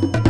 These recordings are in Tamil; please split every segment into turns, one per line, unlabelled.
வணக்கம்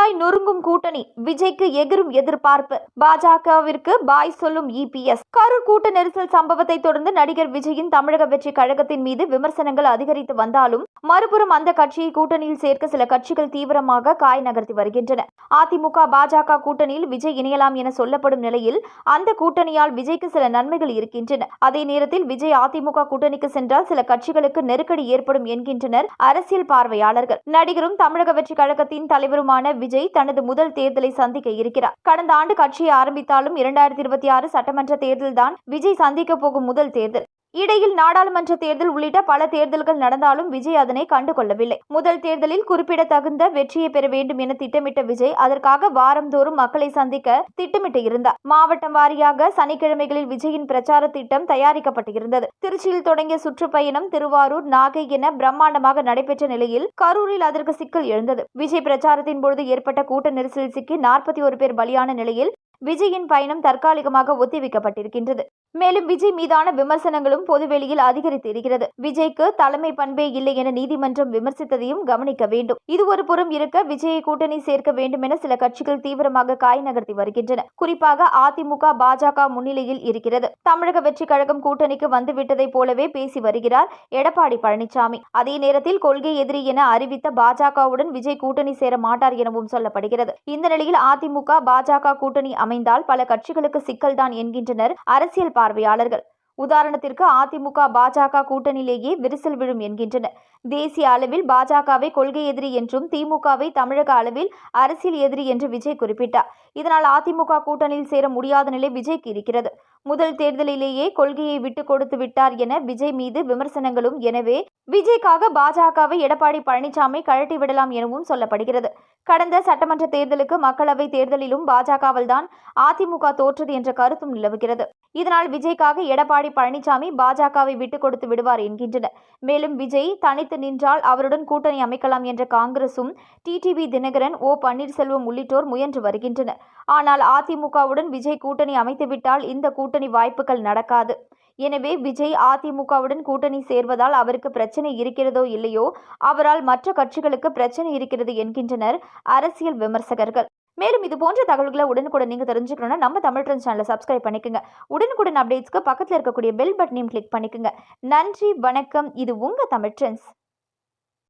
சல்லி நொறுங்கும் கூட்டணி விஜய்க்கு எகிரும் எதிர்பார்ப்பு. பாஜகவிற்கு பாய் சொல்லும் இபிஎஸ் கரூர் கூட்ட நெரிசல் சம்பவத்தை தொடர்ந்து நடிகர் விஜயின் தமிழக வெற்றி கழகத்தின் மீது விமர்சனங்கள் அதிகரித்து வந்தாலும் மறுபுறம் அந்த கட்சியை கூட்டணியில் சேர்க்க சில கட்சிகள் தீவிரமாக காய் நகர்த்தி வருகின்றன. அதிமுக பாஜக கூட்டணியில் விஜய் இணையலாம் என சொல்லப்படும் நிலையில் அந்த கூட்டணியால் விஜய்க்கு சில நன்மைகள் இருக்கின்றன. அதே நேரத்தில் விஜய் அதிமுக கூட்டணிக்கு சென்றால் சில கட்சிகளுக்கு நெருக்கடி ஏற்படும் என்கின்றனர் அரசியல் பார்வையாளர்கள். நடிகரும் தமிழக வெற்றி கழகத்தின் தலைவருமான விஜய் விஜய் தனது முதல் தேர்தலை சந்திக்க இருக்கிறார். கடந்த ஆண்டு கட்சியை ஆரம்பித்தாலும் இரண்டாயிரத்தி இருபத்தி ஆறு சட்டமன்ற தேர்தல்தான் விஜய் சந்திக்க போகும் முதல் தேர்தல். இடையில் நாடாளுமன்ற தேர்தல் உள்ளிட்ட பல தேர்தல்கள் நடந்தாலும் விஜய் அதனை கண்டுகொள்ளவில்லை. முதல் தேர்தலில் குறிப்பிடத்தகுந்த வெற்றியை பெற வேண்டும் என திட்டமிட்ட விஜய் அதற்காக வாரந்தோறும் மக்களை சந்திக்க திட்டமிட்டு இருந்தார். மாவட்டம் வாரியாக சனிக்கிழமைகளில் விஜயின் பிரச்சார திட்டம் தயாரிக்கப்பட்டு இருந்தது திருச்சியில் தொடங்கிய சுற்றுப்பயணம் திருவாரூர் நாகை என பிரம்மாண்டமாக நடைபெற்ற நிலையில் கரூரில் அதற்கு சிக்கல் எழுந்தது. விஜய் பிரச்சாரத்தின் பொழுது ஏற்பட்ட கூட்ட நெரிசலில் சிக்கி நாற்பத்தி ஒரு பேர் பலியான நிலையில் விஜயின் பயணம் தற்காலிகமாக ஒத்திவைக்கப்பட்டிருக்கின்றது. மேலும் விஜய் மீதான விமர்சனங்களும் பொதுவெளியில் அதிகரித்து இருக்கிறது. விஜய்க்கு தலைமை பண்பே இல்லை என நீதிமன்றம் விமர்சித்ததையும் கவனிக்க வேண்டும். இது ஒரு புறம் இருக்க விஜயை கூட்டணி சேர்க்க வேண்டும் என சில கட்சிகள் தீவிரமாக காய் நகர்த்தி வருகின்றன. குறிப்பாக அதிமுக பாஜக முன்னிலையில் இருக்கிறது. தமிழக வெற்றி கழகம் கூட்டணிக்கு வந்துவிட்டதை போலவே பேசி வருகிறார் எடப்பாடி பழனிசாமி அதே நேரத்தில் கொள்கை எதிரி என அறிவித்த பாஜகவுடன் விஜய் கூட்டணி சேர மாட்டார் எனவும் சொல்லப்படுகிறது. இந்த நிலையில் அதிமுக பாஜக கூட்டணி அமைந்தால் பல கட்சிகளுக்கு சிக்கல்தான் என்கின்றனர். அரசியல் பார்வையாளர்கள். உதாரணத்திற்கு அதிமுக பாஜக கூட்டணியிலேயே விரிசல் விழும் என்கின்றனர் தேசிய அளவில் பாஜகவை கொள்கை எதிரி என்றும் திமுகவை தமிழக அளவில் அரசியல் எதிரி என்று விஜய் குறிப்பிட்டார். இதனால் அதிமுக கூட்டணியில் சேர முடியாத நிலை விஜய்க்கு இருக்கிறது. முதல் தேர்தலிலேயே கொள்கையை விட்டு கொடுத்து விட்டார் என விஜய் மீது விமர்சனங்களும் எனவே விஜய்க்காக பாஜகவை எடப்பாடி பழனிசாமி கழட்டி விடலாம் எனவும் சொல்லப்படுகிறது. கடந்த சட்டமன்ற தேர்தலுக்கு மக்களவை தேர்தலிலும் பாஜகவில் தான் அதிமுக தோற்றது என்ற கருத்தும் நிலவுகிறது. இதனால் விஜய்க்காக எடப்பாடி பழனிசாமி பாஜகவை விட்டுக் கொடுத்து விடுவார் என்கின்றனர். மேலும் விஜய் தனித்து நின்றால் அவருடன் கூட்டணி அமைக்கலாம் என்ற காங்கிரசும் டிடிவி தினகரன் ஓ பன்னீர்செல்வம் உள்ளிட்டோர் முயன்று வருகின்றனர். ஆனால் அதிமுகவுடன் விஜய் கூட்டணி அமைத்துவிட்டால் இந்த கூட்டணி வாய்ப்புகள் நடக்காது. எனவே விஜய் அதிமுகவுடன் கூட்டணி சேர்வதால் அவருக்கு பிரச்சனை இருக்கிறதோ இல்லையோ அவரால் மற்ற கட்சிகளுக்கு பிரச்சனை இருக்கிறது என்கின்றனர் அரசியல் விமர்சகர்கள். மேலும் இது போன்ற தகவல்களை உடனுக்குடன் நீங்கள் தெரிஞ்சுக்கணும்னா நம்ம தமிழ் ட்ரெண்ட் சேனலை சப்ஸ்கிரைப் பண்ணிக்கோங்க. உடனுக்குடன் அப்டேட்ஸ்க்கு பக்கத்தில் இருக்கக்கூடிய பெல் பட்டனையும் கிளிக் பண்ணிக்கோங்க. நன்றி வணக்கம். இது உங்கள் தமிழ் ட்ரெண்ட்ஸ்